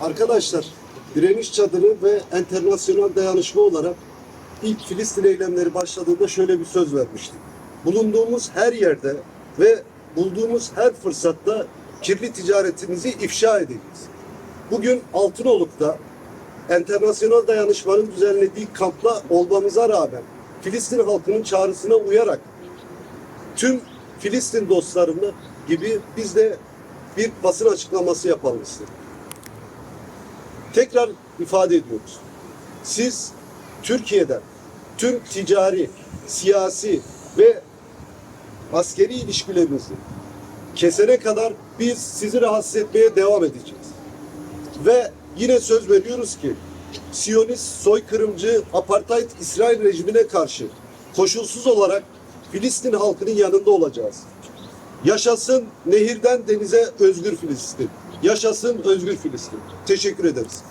Arkadaşlar, direniş çadırı ve enternasyonel dayanışma olarak ilk Filistin eylemleri başladığında şöyle bir söz vermiştik. Bulunduğumuz her yerde ve bulduğumuz her fırsatta kirli ticaretimizi ifşa edeceğiz. Bugün Altınoluk'ta enternasyonel dayanışmanın düzenlediği kampta olmamıza rağmen Filistin halkının çağrısına uyarak tüm Filistin dostlarını gibi biz de bir basın açıklaması yapalım istedik. Tekrar ifade ediyoruz. Siz Türkiye'den tüm ticari, siyasi ve askeri ilişkilerinizi kesene kadar biz sizi rahatsız etmeye devam edeceğiz. Ve yine söz veriyoruz ki Siyonist, soykırımcı, apartheid İsrail rejimine karşı koşulsuz olarak Filistin halkının yanında olacağız. Yaşasın nehirden denize özgür Filistin. Yaşasın özgür Filistin. Teşekkür ederiz.